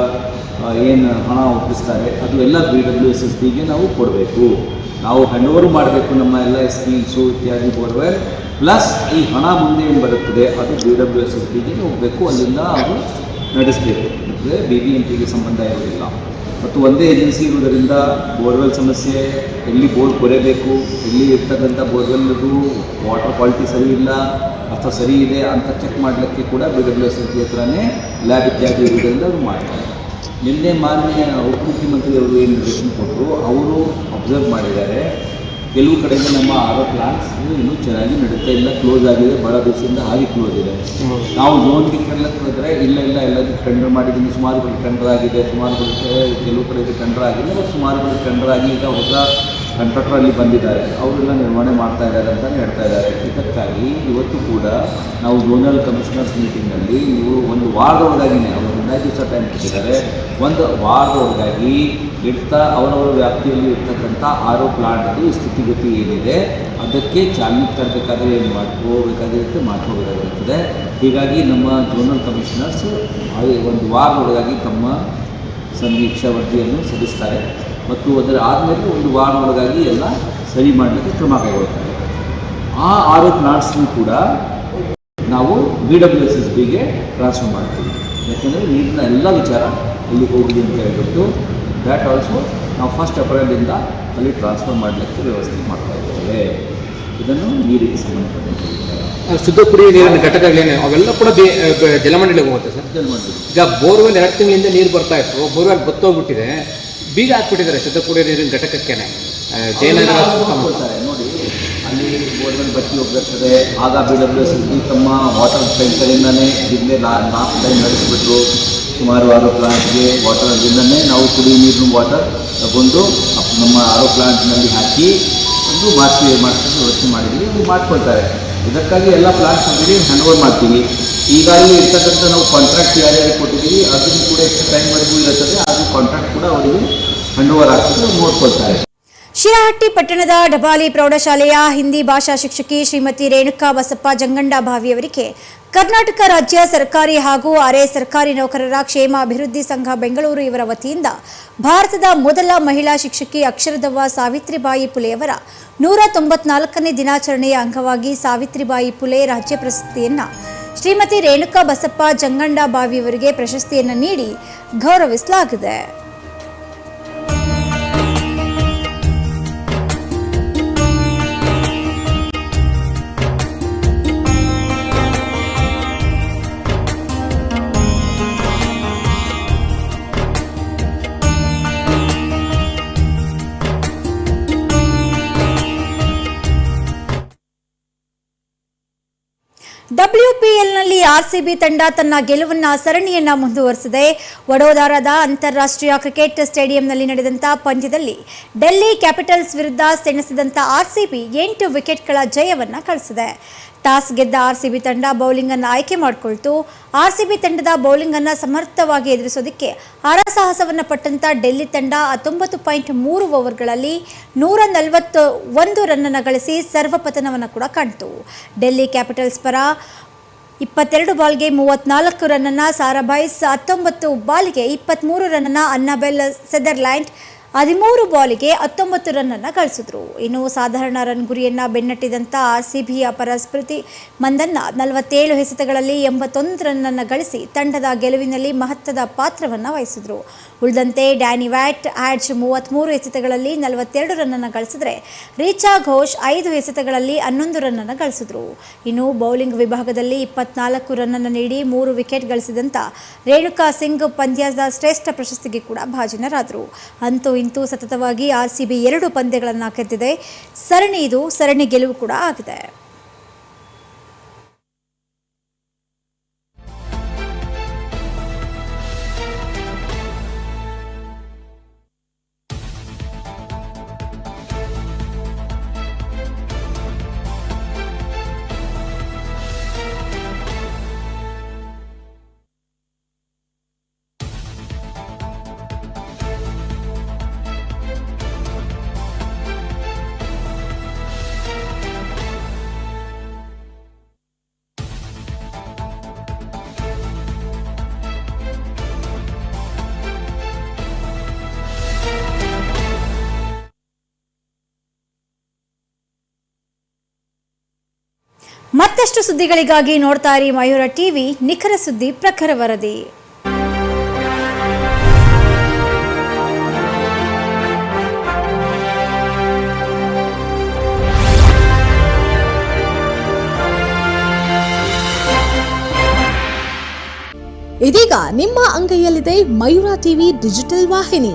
ಏನು ಹಣ ಒಪ್ಪಿಸ್ತಾರೆ, ಅದು ಎಲ್ಲ ಬಿ ಡಬ್ಲ್ಯೂ ಎಸ್ ಎಸ್ ಬಿಗೆ ನಾವು ಕೊಡಬೇಕು. ನಾವು ಹ್ಯಾಂಡ್ ಓವರ್ ಮಾಡಬೇಕು ನಮ್ಮ ಎಲ್ಲ ಸ್ಕೀಮ್ಸು ಇತ್ಯಾದಿ ಕೊಡುವೆ ಪ್ಲಸ್ ಈ ಹಣ ಮುಂದೆ ಏನು ಬರುತ್ತದೆ, ಅದು ಬಿ ಡಬ್ಲ್ಯೂ ಎಸ್ ಎಸ್ ಬಿಗೆ ಹೋಗಬೇಕು, ಅಲ್ಲಿಂದ ಅದು ನಡೆಸಬೇಕು. ಅಂದರೆ ಬಿ ಬಿ ಎಂ ಪಿಗೆ ಸಂಬಂಧ ಇರೋದಿಲ್ಲ. ಮತ್ತು ಒಂದೇ ಏಜೆನ್ಸಿ ಇರುವುದರಿಂದ ಬೋರ್ವೆಲ್ ಸಮಸ್ಯೆ, ಎಲ್ಲಿ ಬೋರ್ ಕೊರೆಯಬೇಕು ಎಲ್ಲಿ ಇರ್ತಕ್ಕಂಥ ಬೋರ್ವೆಲ್ದು ವಾಟರ್ ಕ್ವಾಲಿಟಿ ಸರಿ ಇಲ್ಲ, ಅಥವಾ ಸರಿ ಇದೆ ಅಂತ ಚೆಕ್ ಮಾಡಲಿಕ್ಕೆ ಕೂಡ ಬಿ ಡಬ್ಲ್ಯೂ ಎಸ್ ಎಸ್ ಹತ್ರನೇ ಲ್ಯಾಬ್ ಇತ್ಯಾದಿ ಇರುವುದರಿಂದ ಅವರು ಮಾಡ್ತಾರೆ. ನಿನ್ನೆ ಮಾನ್ಯ ಉಪಮುಖ್ಯಮಂತ್ರಿಯವರು ಏನು ನಿರ್ದೇಶನ ಕೊಟ್ಟರು ಅವರು ಅಬ್ಸರ್ವ್ ಮಾಡಿದ್ದಾರೆ. ಕೆಲವು ಕಡೆಗೆ ನಮ್ಮ ಆರೋ ಪ್ಲಾಂಟ್ಸ್ ಇನ್ನೂ ಚೆನ್ನಾಗಿ ನಡೀತಾ ಇಲ್ಲ ಕ್ಲೋಸ್ ಆಗಿದೆ ಭಾಳ ದಿವಸದಿಂದ ಹಾಗೆ ಕ್ಲೋಸ್ ಇದೆ. ನಾವು ಝೋನ್ಗೆ ಕೇಳಕ್ಕೆ ಹೋದರೆ ಇಲ್ಲ ಇಲ್ಲ ಎಲ್ಲದಕ್ಕೆ ಟೆಂಡರ್ ಮಾಡಿದ್ದೀನಿ ಸುಮಾರು ಕಡೆ ಟೆಂಡರ್ ಆಗಿದೆ ಸುಮಾರು ಕಡೆ ಕೆಲವು ಕಡೆಗೆ ಟೆಂಡರ್ ಆಗಿದೆ ಮತ್ತು ಸುಮಾರು ಕಡೆ ಟೆಂಡರ್ ಆಗಿ ಈಗ ಹೊಸ ಕಂಟ್ರಾಕ್ಟರ್ ಅಲ್ಲಿ ಬಂದಿದ್ದಾರೆ. ಅವರೆಲ್ಲ ನಿರ್ವಹಣೆ ಮಾಡ್ತಾ ಇದ್ದಾರೆ ಅಂತಲೇ ಹೇಳ್ತಾ ಇದ್ದಾರೆ. ಇದಕ್ಕಾಗಿ ಇವತ್ತು ಕೂಡ ನಾವು ಝೋನಲ್ ಕಮಿಷನರ್ಸ್ ಮೀಟಿಂಗಲ್ಲಿ ನೀವು ಒಂದು ವಾರದೊಳಗಾಗಿನೇ ಅವರು ಹದಿನೈದು ದಿವಸ ಟೈಮ್ ಕೊಟ್ಟಿದ್ದಾರೆ. ಒಂದು ವಾರದೊಳಗಾಗಿ ಇಡ್ತಾ ಅವರವರ ವ್ಯಾಪ್ತಿಯಲ್ಲಿ ಇರ್ತಕ್ಕಂಥ ಆರೋ ಪ್ಲಾಂಟ್ದು ಸ್ಥಿತಿಗತಿ ಏನಿದೆ, ಅದಕ್ಕೆ ಚಾಲನೆ ತರಬೇಕಾದ್ರೆ ಏನು ಮಾಡ್ಕೋಬೇಕಾಗಿರುತ್ತೆ ಮಾಡ್ಕೋಬೇಕಾಗಿರುತ್ತದೆ. ಹೀಗಾಗಿ ನಮ್ಮ ಝೋನಲ್ ಕಮಿಷನರ್ಸ್ ಒಂದು ವಾರದೊಳಗಾಗಿ ತಮ್ಮ ಸಮೀಕ್ಷಾ ವರದಿಯನ್ನು ಸಲ್ಲಿಸ್ತಾರೆ. ಮತ್ತು ಅದರ ಆದಮೇಲೆ ಒಂದು ವಾರದೊಳಗಾಗಿ ಎಲ್ಲ ಸರಿ ಮಾಡಲಿಕ್ಕೆ ಕ್ರಮ ಕೈಗೊಳ್ತಾರೆ ಆ ಆರು ಪ್ಲಾಂಟ್ಸ್ನೂ ಕೂಡ ನಾವು ಬಿ ಡಬ್ಲ್ಯೂ ಎಸ್ ಎಸ್ ಬಿಗೆ ಟ್ರಾನ್ಸ್ಫರ್ ಮಾಡ್ತೀವಿ. ಯಾಕೆಂದರೆ ನೀರಿನ ಎಲ್ಲ ವಿಚಾರ ಇಲ್ಲಿ ಹೋಗಲಿ ಅಂತ ಹೇಳ್ಬಿಟ್ಟು ದ್ಯಾಟ್ ಆಲ್ಸೋ ನಾವು ಫಸ್ಟ್ ಏಪ್ರಿಲಿಂದ ಅಲ್ಲಿ ಟ್ರಾನ್ಸ್ಫರ್ ಮಾಡಲಿಕ್ಕೆ ವ್ಯವಸ್ಥೆ ಮಾಡ್ತಾ ಇದ್ದೇವೆ. ಇದನ್ನು ನೀರಿಗೆ ಸಂಬಂಧಪಟ್ಟಂತೆ ಶುದ್ಧ ಕುಡಿಯುವ ನೀರಿನ ಘಟಕಗಳೇನು? ಅವೆಲ್ಲ ಕೂಡ ಜಲಮಂಡಳಿಗೆ ಹೋಗುತ್ತೆ ಸರ್. ಜಲಮಂಡಳಿ ಈಗ ಬೋರ್ವೆಲ್ ಎರಡು ತಿಂಗಳಿಂದ ನೀರು ಬರ್ತಾ ಇತ್ತು. ಬೋರ್ವೆಲ್ ಬತ್ತೋಗ್ಬಿಟ್ಟಿದೆ. ಬೀಗ ಹಾಕ್ಬಿಟ್ಟಿದ್ದಾರೆ ಶುದ್ಧ ಕುಡಿಯುವ ನೀರಿನ ಘಟಕಕ್ಕೇನೆ. ಜಯನಗರ ನೋಡಿ ಬತ್ತಿ ಹೋಗಿರ್ತದೆ ಆಗ ಬಿ ಡಬ್ಲ್ಯೂ ಎಸ್ ತಮ್ಮ ವಾಟರ್ ಟ್ಯಾಂಕರಿಂದನೇ ಲಾ ನಾಲ್ಕು ಟೈಮ್ ನಡೆಸಿಬಿಟ್ರು. ಸುಮಾರು ಆರೋ ಪ್ಲಾಂಟ್ಗೆ ವಾಟರ್ ಅಲ್ಲಿಂದನೇ ನಾವು ಕುಡಿಯುವ ನೀರಿನ ವಾಟರ್ ತಗೊಂಡು ನಮ್ಮ ಆರೋ ಪ್ಲಾಂಟ್ನಲ್ಲಿ ಹಾಕಿ ಒಂದು ಮಾಡಿಸಿ ಮಾಡಿಸ್ಕೊಂಡು ವ್ಯವಸ್ಥೆ ಮಾಡಿದ್ವಿ ಇದು ಮಾಡ್ಕೊಳ್ತಾರೆ. ಇದಕ್ಕಾಗಿ ಎಲ್ಲ ಪ್ಲಾಂಟ್ಸ್ ಅಂತೀವಿ ಹ್ಯಾಂಡ್ ಮಾಡ್ತೀವಿ. ಈಗಾಗಲೇ ಇರ್ತಕ್ಕಂಥ ನಾವು ಕಾಂಟ್ರಾಕ್ಟ್ ಯಾರ್ಯಾರಿಗೆ ಕೊಟ್ಟಿದ್ದೀವಿ, ಅದನ್ನು ಕೂಡ ಎಷ್ಟು ಟೈಮ್ವರೆಗೂ ಇರುತ್ತದೆ. ಅದು ಕಾಂಟ್ರಾಕ್ಟ್ ಕೂಡ ಅವರಿಗೆ ಹ್ಯಾಂಡ್ ಓವರ್ ಆಗ್ತದೆ ನೋಡ್ಕೊಳ್ತಾರೆ. ಶಿರಹಟ್ಟಿ ಪಟ್ಟಣದ ಡಬಾಲಿ ಪ್ರೌಢಶಾಲೆಯ ಹಿಂದಿ ಭಾಷಾ ಶಿಕ್ಷಕಿ ಶ್ರೀಮತಿ ರೇಣುಕಾ ಬಸಪ್ಪ ಜಂಗಂಡ ಭಾವಿಯವರಿಗೆ ಕರ್ನಾಟಕ ರಾಜ್ಯ ಸರ್ಕಾರಿ ಹಾಗೂ ಅರೆ ಸರ್ಕಾರಿ ನೌಕರರ ಕ್ಷೇಮ ಅಭಿವೃದ್ಧಿ ಸಂಘ ಬೆಂಗಳೂರು ಇವರ ವತಿಯಿಂದ ಭಾರತದ ಮೊದಲ ಮಹಿಳಾ ಶಿಕ್ಷಕಿ ಅಕ್ಷರದವ್ವ ಸಾವಿತ್ರಿಬಾಯಿ ಪುಲೆಯವರ ನೂರ ತೊಂಬತ್ನಾಲ್ಕನೇ ದಿನಾಚರಣೆಯ ಅಂಗವಾಗಿ ಸಾವಿತ್ರಿಬಾಯಿ ಪುಲೆ ರಾಜ್ಯ ಪ್ರಶಸ್ತಿಯನ್ನು ಶ್ರೀಮತಿ ರೇಣುಕಾ ಬಸಪ್ಪ ಜಂಗಂಡ ಬಾವಿಯವರಿಗೆ ಪ್ರಶಸ್ತಿಯನ್ನು ನೀಡಿ ಗೌರವಿಸಲಾಗಿದೆ. ಡಬ್ಲ್ಯೂಪಿಎಲ್ನಲ್ಲಿ ಆರ್ಸಿಬಿ ತಂಡ ತನ್ನ ಗೆಲುವನ್ನ, ಸರಣಿಯನ್ನ ಮುಂದುವರೆಸಿದೆ. ವಡೋದರಾದ ಅಂತಾರಾಷ್ಟ್ರೀಯ ಕ್ರಿಕೆಟ್ ಸ್ಟೇಡಿಯಂನಲ್ಲಿ ನಡೆದಂತ ಪಂದ್ಯದಲ್ಲಿ ಡೆಲ್ಲಿ ಕ್ಯಾಪಿಟಲ್ಸ್ ವಿರುದ್ಧ ಸೆಣಸಿದಂತ ಆರ್ಸಿಬಿ ಎಂಟು ವಿಕೆಟ್ಗಳ ಜಯವನ್ನ ಗಳಿಸಿದೆ ಟಾಸ್ ಗೆದ್ದ ಆರ್ಸಿಬಿ ತಂಡ ಬೌಲಿಂಗ್ ಅನ್ನು ಆಯ್ಕೆ ಮಾಡಿಕೊಳ್ತು. ಆರ್ಸಿಬಿ ತಂಡದ ಬೌಲಿಂಗ್ ಅನ್ನು ಸಮರ್ಥವಾಗಿ ಎದುರಿಸೋದಕ್ಕೆ ಹರಸಾಹಸವನ್ನು ಪಟ್ಟಂತ ಡೆಲ್ಲಿ ತಂಡ ಹತ್ತೊಂಬತ್ತು ಪಾಯಿಂಟ್ ಮೂರು ಓವರ್ಗಳಲ್ಲಿ ನೂರ ನಲವತ್ತು ಒಂದು ರನ್ನನ್ನು ಗಳಿಸಿ ಸರ್ವಪತನವನ್ನು ಕೂಡ ಕಾಣ್ತು. ಡೆಲ್ಲಿ ಕ್ಯಾಪಿಟಲ್ಸ್ ಪರ ಇಪ್ಪತ್ತೆರಡು ಬಾಲ್ಗೆ ಮೂವತ್ನಾಲ್ಕು ರನ್ನನ್ನು ಸಾರಾಭಾಯ್ಸ್ ಹತ್ತೊಂಬತ್ತು ಬಾಲ್ಗೆ ಇಪ್ಪತ್ತ್ಮೂರು ರನ್ನನ್ನು, ಅನ್ನಬೆಲ್ ಸೆದರ್ಲ್ಯಾಂಡ್ ಹದಿಮೂರು ಬಾಲಿಗೆ ಹತ್ತೊಂಬತ್ತು ರನ್ನನ್ನು ಗಳಿಸಿದ್ರು ಇನ್ನು ಸಾಧಾರಣ ರನ್ ಗುರಿಯನ್ನು ಬೆನ್ನಟ್ಟಿದಂಥ ಸಿಬಿಯ ಪರ ಸ್ಮೃತಿ ಮಂದನ್ನ ನಲವತ್ತೇಳು ಎಸೆತಗಳಲ್ಲಿ ಎಂಬತ್ತೊಂದು ರನ್ನನ್ನು ಗಳಿಸಿ ತಂಡದ ಗೆಲುವಿನಲ್ಲಿ ಮಹತ್ವದ ಪಾತ್ರವನ್ನು ವಹಿಸಿದ್ರು. ಉಳಿದಂತೆ ಡ್ಯಾನಿ ವ್ಯಾಟ್, ಆಡ್ಜ್ ಮೂವತ್ತ್ಮೂರು ಎಸೆತಗಳಲ್ಲಿ ನಲವತ್ತೆರಡು ರನ್ನನ್ನು ಗಳಿಸಿದ್ರೆ ರೀಚಾ ಘೋಷ್ ಐದು ಎಸೆತಗಳಲ್ಲಿ ಹನ್ನೊಂದು ರನ್ನನ್ನು ಗಳಿಸಿದ್ರು. ಇನ್ನು ಬೌಲಿಂಗ್ ವಿಭಾಗದಲ್ಲಿ ಇಪ್ಪತ್ನಾಲ್ಕು ರನ್ನನ್ನು ನೀಡಿ ಮೂರು ವಿಕೆಟ್ ಗಳಿಸಿದಂಥ ರೇಣುಕಾ ಸಿಂಗ್ ಪಂದ್ಯದ ಶ್ರೇಷ್ಠ ಪ್ರಶಸ್ತಿಗೆ ಕೂಡ ಭಾಜನರಾದರು. ಅಂತೂ ಇಂತೂ ಸತತವಾಗಿ ಆರ್ ಸಿ ಬಿ ಎರಡು ಪಂದ್ಯಗಳನ್ನು ಗೆದ್ದಿದೆ. ಸರಣಿ ಇದು ಸರಣಿ ಗೆಲುವು ಕೂಡ ಆಗಿದೆ. ಮತ್ತಷ್ಟು ಸುದ್ದಿಗಳಿಗಾಗಿ ನೋಡ್ತಾ ಇರಿ ಮಯೂರ ಟಿವಿ, ನಿಖರ ಸುದ್ದಿ, ಪ್ರಖರ ವರದಿ. ಇದೀಗ ನಿಮ್ಮ ಅಂಗೈಯಲ್ಲಿದೆ ಮಯೂರ ಟಿವಿ ಡಿಜಿಟಲ್ ವಾಹಿನಿ.